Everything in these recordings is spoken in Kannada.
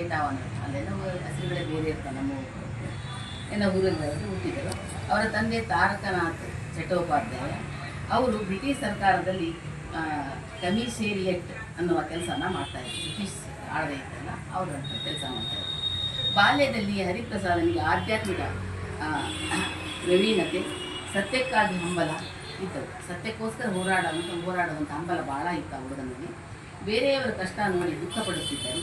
ಏಟಾವನ ಅಲ್ಲೆಲ್ಲ ಹೆಸರುಗಳೇ ಬೇರೆ ಇರ್ತಾರೆ ನಮ್ಮ. ಎಲ್ಲ ಊರಲ್ಲಿ ಹುಟ್ಟಿದರು ಅವರ ತಂದೆ ತಾರಕನಾಥ್ ಚಟ್ಟೋಪಾಧ್ಯಾಯ. ಅವರು ಬ್ರಿಟಿಷ್ ಸರ್ಕಾರದಲ್ಲಿ ಕಮಿಷೇರಿಯಟ್ ಅನ್ನುವ ಕೆಲಸನ ಮಾಡ್ತಾ ಇದ್ದರು. ಬ್ರಿಟಿಷ್ ಆಡಳಿತನ ಅವರ ಕೆಲಸ ಮಾಡ್ತಾ ಇದ್ದರು. ಬಾಲ್ಯದಲ್ಲಿ ಹರಿಪ್ರಸಾದನಿಗೆ ಆಧ್ಯಾತ್ಮಿಕ ಪ್ರವೀಣತೆ, ಸತ್ಯಕ್ಕಾಗಿ ಹಂಬಲ ಇದ್ದವು. ಸತ್ಯಕ್ಕೋಸ್ಕರ ಹೋರಾಡುವಂಥ ಹೋರಾಡುವಂಥ ಹಂಬಲ ಭಾಳ ಇತ್ತು ಆ ಹುಡುಗನಲ್ಲಿ. ಬೇರೆಯವರ ಕಷ್ಟ ನೋಡಿ ದುಃಖ ಪಡುತ್ತಿದ್ದರು.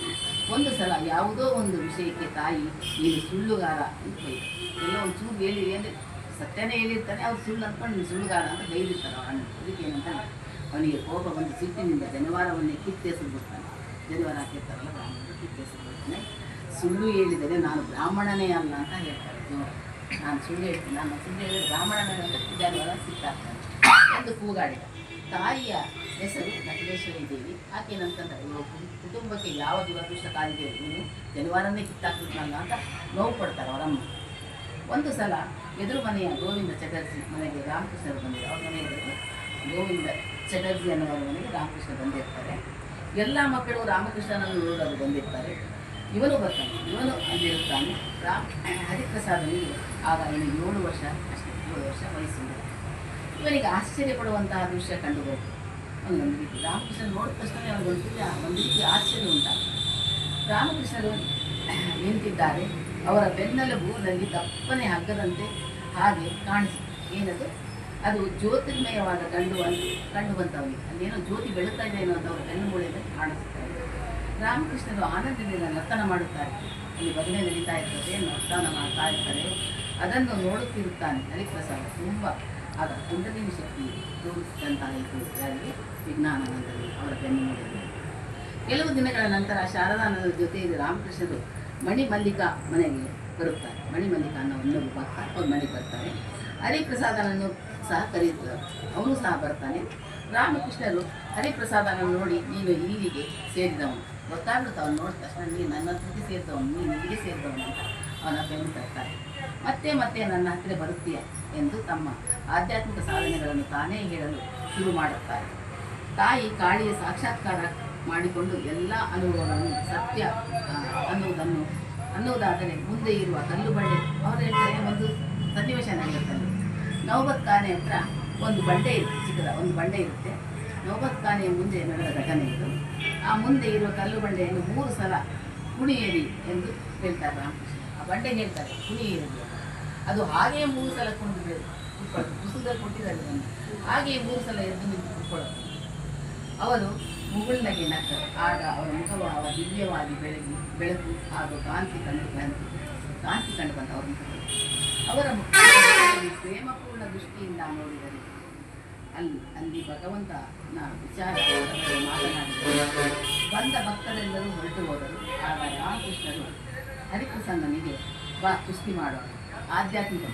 ಒಂದು ಸಲ ಯಾವುದೋ ಒಂದು ವಿಷಯಕ್ಕೆ ತಾಯಿ, ನೀನು ಸುಳ್ಳುಗಾರ ಅಂತ ಹೇಳಿ ಎಲ್ಲ ಒಂದು ಚೂರು ಹೇಳಿರಿ ಅಂದರೆ ಸತ್ಯನೇ ಹೇಳಿರ್ತಾನೆ, ಅವ್ರು ಸುಳ್ಳು ಅಂದ್ಕೊಂಡು ನೀನು ಸುಳ್ಳುಗಾರ ಅಂತ ಬೈದಿರ್ತಾರೆ ಅವನ ಅದಕ್ಕೆ ಏನಂತ ಅವನಿಗೆ ಕೋಪ ಬಂದು ಸಿಟ್ಟಿನಿಂದ ಜನವಾರವನ್ನೇ ಕಿತ್ತೆಸರು ಜನವಾರ ಹಾಕಿರ್ತಾರಲ್ಲ, ಬ್ರಾಹ್ಮಣರು ಕಿತ್ತೆಸಬಿಡ್ತಾನೆ ಸುಳ್ಳು ಹೇಳಿದರೆ ನಾನು ಬ್ರಾಹ್ಮಣನೇ ಅಲ್ಲ ಅಂತ ಹೇಳ್ತಾರೆ. ನಾನು ಸುಳ್ಳು ಹೇಳ್ತೀನಿ. ನಾನು ಸುಳ್ಳು ಹೇಳಿದ್ರೆ ಬ್ರಾಹ್ಮಣನೇ ಅಂತ ಜನವಾರ ಸಿಕ್ಕಾಗ್ತಾನೆ ಎಂದು ಕೂಗಾಡಿದ. ತಾಯಿಯ ಹೆಸರು ನಕಲೇಶ್ವರಿ ದೇವಿ. ಆಕೆ ನಂತರ ಇವ್ರ ಕುಟುಂಬಕ್ಕೆ ಯಾವ ದುರದೃಷ್ಟ ಕಾಲಿದೆ ನೀನು ಜನಿವಾರನೇ ಕಿತ್ತಾಕ್ಬಿಟ್ನಲ್ಲ ಅಂತ ನೋವು ಪಡ್ತಾರೆ ಅವರಮ್ಮ. ಒಂದು ಸಲ ಎದುರು ಮನೆಯ ಗೋವಿಂದ ಚಟರ್ಜಿ ಮನೆಗೆ ರಾಮಕೃಷ್ಣರು ಬಂದಿದ್ದಾರೆ ಅವ್ರ ಮನೆಯಲ್ಲಿ ಗೋವಿಂದ ಚಟರ್ಜಿ ಅನ್ನೋರ ಮನೆಗೆ ರಾಮಕೃಷ್ಣ ಬಂದಿರ್ತಾರೆ. ಎಲ್ಲ ಮಕ್ಕಳು ರಾಮಕೃಷ್ಣನನ್ನು ನೋಡಲು ಬಂದಿರ್ತಾರೆ. ಇವನು ಬರ್ತಾನೆ. ಇವನು ಅಲ್ಲಿರುತ್ತಾನೆ. ರಾಮ್, ಹರಿಪ್ರಸಾದನಿಗೆ ಆಗ ಏಳು ವರ್ಷ, ಅಷ್ಟೇ ಏಳು ವರ್ಷ ವಯಸ್ಸಿಂದ. ಇವನಿಗೆ ಆಶ್ಚರ್ಯ ಪಡುವಂತಹ ದೃಶ್ಯ ಕಂಡುಬರುತ್ತೆ ರಾಮಕೃಷ್ಣ ನೋಡಿದ ತಕ್ಷಣ ಅವನಿಗೊಂದು ರೀತಿ ಒಂದು ರೀತಿ ಆಶ್ಚರ್ಯ ಉಂಟಾಗ್ತದೆ ರಾಮಕೃಷ್ಣರು ನಿಂತಿದ್ದಾರೆ. ಅವರ ಬೆನ್ನೆಲುಬುನಲ್ಲಿ ದಪ್ಪನೆ ಹಗ್ಗದಂತೆ ಹಾಗೆ ಕಾಣಿಸಿ ಏನದು? ಅದು ಜ್ಯೋತಿರ್ಮಯವಾದ ಕಂಡು ಕಂಡು ಬಂತವನಿಗೆ ಅಲ್ಲೇನೋ ಜ್ಯೋತಿ ಬೆಳುತ್ತಾ ಇದೆ ಅನ್ನೋದು ಅಂತ ಅವರ ಬೆನ್ನು ಮೂಳೆಯಲ್ಲಿ ರಾಮಕೃಷ್ಣರು ಆನಂದದಿಂದ ನರ್ತನ ಮಾಡುತ್ತಾರೆ. ಅಲ್ಲಿ ಭಜನೆ ನಡೀತಾ ಇರ್ತದೆ ನರ್ತನ ಮಾಡ್ತಾ ಇರ್ತಾರೆ. ಅದನ್ನು ನೋಡುತ್ತಿರುತ್ತಾನೆ ಹರಿಪ್ರಸಾದ. ತುಂಬ ಆಗ ಕುಂಡಲಿನಿ ಶಕ್ತಿ ತೋರಿಸಿದಂತಾಯಿತು ಯಾರಿಗೆ ವಿಜ್ಞಾನದಲ್ಲಿ ಅವರ ಬೆನ್ನು ಮೂಳೆಯಲ್ಲಿ ಕೆಲವು ದಿನಗಳ ನಂತರ ಶಾರದಾನಂದರ ಜೊತೆಯಲ್ಲಿ ರಾಮಕೃಷ್ಣರು ಮಣಿಮಲ್ಲಿಕಾ ಮನೆಗೆ ಬರುತ್ತಾರೆ. ಮಣಿಮಲ್ಲಿಕಾ ಅನ್ನೋ ಒಂದು ಭಕ್ತ ಅವ್ರ ಮನೆಗೆ ಬರ್ತಾರೆ. ಹರಿಪ್ರಸಾದನನ್ನು ಸಹ ಕರೆಯುತ್ತಾರೆ. ಅವನು ಸಹ ಬರ್ತಾನೆ. ರಾಮಕೃಷ್ಣರು ಹರಿಪ್ರಸಾದನನ್ನು ನೋಡಿ, ನೀನು ಇಲ್ಲಿಗೆ ಸೇರಿದವನು. ಗೊತ್ತಾಗುತ್ತೆ ಅವನು ನೋಡಿದ ತಕ್ಷಣ, ನೀನು ನನ್ನ ಹತ್ರಕ್ಕೆ ಸೇರಿದವನು. ನೀನು ಇಲ್ಲಿಗೆ ಸೇರಿದವನು ಅಂತ ಅವನ ಬೆನ್ನು ತರ್ತಾರೆ ಮತ್ತೆ ಮತ್ತೆ ನನ್ನ ಹತ್ತಿರ ಬರುತ್ತೀಯ? ಎಂದು ತಮ್ಮ ಆಧ್ಯಾತ್ಮಿಕ ಸಾಧನೆಗಳನ್ನು ತಾನೇ ಹೇಳಲು ಶುರು ಮಾಡುತ್ತಾರೆ. ತಾಯಿ ಕಾಳಿಯ ಸಾಕ್ಷಾತ್ಕಾರ ಮಾಡಿಕೊಂಡು ಎಲ್ಲ ಅನುಭವಗಳನ್ನು ಸತ್ಯ ಅನ್ನುವುದನ್ನು, ಅನ್ನುವುದಾದರೆ ಮುಂದೆ ಇರುವ ಕಲ್ಲು ಬಂಡೆ ಅವರು ಹೇಳ್ತಾರೆ, ಒಂದು ಸನ್ನಿವೇಶ ನಡೆಯುತ್ತದೆ ನೌಬತ್ ಖಾನೆ ಹತ್ರ ಒಂದು ಬಂಡೆ ಇರುತ್ತೆ ಚಿಕ್ಕದ ಒಂದು ಬಂಡೆ ಇರುತ್ತೆ. ನೌಬತ್ ಖಾನೆಯ ಮುಂದೆ ನಡೆದ ಘಟನೆ ಇದು. ಆ ಮುಂದೆ ಇರುವ ಕಲ್ಲು ಬಂಡೆಯನ್ನು ಮೂರು ಸಲ ಕುಣಿಯಿರಿ ಎಂದು ಹೇಳ್ತಾರೆ ಆ ಬಂಡೆ ಹೇಳ್ತಾರೆ, ಕುಣಿಯಿರಿ ಅದು ಹಾಗೆಯೇ ಮೂರು ಸಲ ಕುಣಿದು ಕುತ್ಕೊಳ್ಳೋದು. ಪುಸ್ತಕದಲ್ಲಿ ಕೊಟ್ಟಿದ್ದಾರೆ. ಹಾಗೆಯೇ ಮೂರು ಸಲ ಎದ್ದು ನಿಂತು ಕುತ್ಕೊಳ್ಳುತ್ತೆ ಅವರು ಮುಗುಳ್ನಗೆ ನಕ್ಕರು. ಆಗ ಅವರ ಮುಖಭಾವ ದಿವ್ಯವಾಗಿ ಬೆಳಗಿ, ಬೆಳಕು ಹಾಗೂ ಕಾಂತಿ ಕಂಡು ಬಂತು. ಕಾಂತಿ ಕಂಡು ಬಂತು ಅವರ ಮುಖದಲ್ಲಿ. ಅವರ ಮುಖದಲ್ಲಿ ಪ್ರೇಮಪೂರ್ಣ ದೃಷ್ಟಿಯಿಂದ ನೋಡಿದರೆ ಅಲ್ಲಿ ಅಲ್ಲಿ ಭಗವಂತನ ವಿಚಾರ ಮಾತನಾಡಿದರು. ಬಂದ ಭಕ್ತರೆಲ್ಲರೂ ಹೊರಟು ಹೋದರು. ಆಗ ರಾಮಕೃಷ್ಣರು ಹರಿಪ್ರಸನ್ನನಿಗೆ, ಬಾ, ಕುಸ್ತಿ ಮಾಡೋಣ ಆಧ್ಯಾತ್ಮಿಕ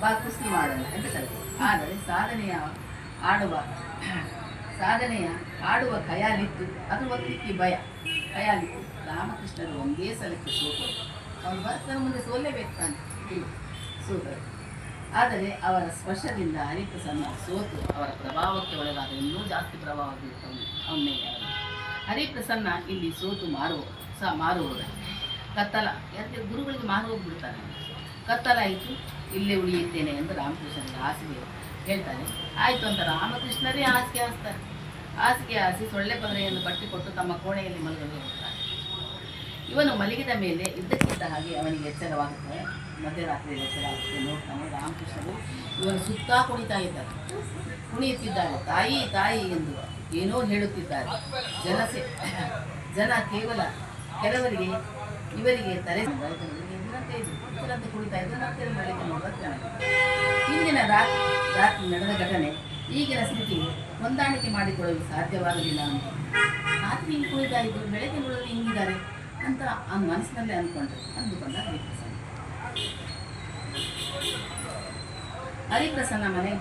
ಕುಸ್ತಿ ಮಾಡೋಣ. ಆದರೆ ಸಾಧನೆಯ ಆಡುವ ಸಾಧನೆಯ ಆಡುವ ಖಯಾಲಿತ್ತು. ಅದು ಒಂದು ಭಯ. ಖಯಾಲಿತ್ತು. ರಾಮಕೃಷ್ಣರು ಒಂದೇ ಸಲಕ್ಕೆ ಸೋತರು. ಅವನು ಭಕ್ತರ ಮುಂದೆ ಸೋಲೇಬೇಕು ತಾನೆ. ಸೋತರು. ಆದರೆ ಅವರ ಸ್ಪರ್ಶದಿಂದ ಹರಿಪ್ರಸನ್ನ ಸೋತು. ಅವರ ಪ್ರಭಾವಕ್ಕೆ ಒಳಗಾದ ಇನ್ನೂ ಜಾಸ್ತಿ ಪ್ರಭಾವ ಬೀರ್ತವನು ಅವನ. ಮೇಲೆ. ಹರಿಪ್ರಸನ್ನ ಇಲ್ಲಿ ಸೋತು ಮಾರುವ ಸಹ ಮಾರುವುದು ಕತ್ತಲ, ಯಾಕೆ ಗುರುಗಳಿಗೆ ಮಾರು ಹೋಗ್ಬಿಡ್ತಾನೆ? ಕತ್ತಲಾಯಿತು, ಇಲ್ಲೇ ಉಳಿಯುತ್ತೇನೆ ಎಂದು ರಾಮಕೃಷ್ಣನಿಗೆ ಹಾಸಿಗೆ ಹೇಳ್ತಾನೆ. ಆಯಿತು ಅಂತ ರಾಮಕೃಷ್ಣರೇ ಹಾಸಿಗೆ ಹಾಸ್ತಾರೆ. ಹಾಸಿಗೆ ಹಾಸಿ ಸೊಳ್ಳೆ ಪದರೆಯನ್ನು ಕಟ್ಟಿ ಕೊಟ್ಟು ತಮ್ಮ ಕೋಣೆಯಲ್ಲಿ ಮಲಗಲು ಹೋಗ್ತಾರೆ. ಇವನು ಮಲಗಿದ ಮೇಲೆ ಇದ್ದಕ್ಕಿದ್ದ ಹಾಗೆ ಅವನಿಗೆ ಎಚ್ಚರವಾಗುತ್ತೆ. ಮಧ್ಯರಾತ್ರಿ ಎಚ್ಚರವಾಗುತ್ತೆ ನೋಡ್ತಾನೆ ರಾಮಕೃಷ್ಣರು ಇವನು ಸುತ್ತ ಕುಣಿತಾ ಇದ್ದಾರೆ ಕುಣಿಯುತ್ತಿದ್ದಾರೆ ತಾಯಿ ತಾಯಿ ಎಂದು ಏನೋ ಹೇಳುತ್ತಿದ್ದಾರೆ. ಜನಸೆ, ಜನ ಕೇವಲ ಕೆಲವರಿಗೆ, ಇವರಿಗೆ ತಲೆ ಇದರಂತೆ ಇದು ಇದರಂತೆ ಕುಣಿತಾ ಇದ್ದು. ಮತ್ತೆ ಬೆಳಗ್ಗೆ ನೋಡುವ ಚೆನ್ನಾಗಿದೆ ಹಿಂದಿನ ರಾತ್ರಿ ರಾತ್ರಿ ನಡೆದ ಘಟನೆ, ಈಗಿನ ಸ್ಥಿತಿಗೆ ಹೊಂದಾಣಿಕೆ ಮಾಡಿಕೊಳ್ಳಲು ಸಾಧ್ಯವಾಗಲಿಲ್ಲ ಅಂತ. ರಾತ್ರಿ ಹಿಂಗೆ ಕುಳಿತಾ ಇದ್ರು ಬೆಳಗ್ಗೆ ನೋಡಲು ಹಿಂಗಿದ್ದಾರೆ ಅಂತ ಆ ಮನಸ್ಸಿನಲ್ಲೇ ಅಂದ್ಕೊಂಡ್ರು. ಅಂದುಕೊಂಡ ಹರಿಪ್ರಸನ್ನ. ಹರಿಪ್ರಸನ್ನ ಮನೆಗೆ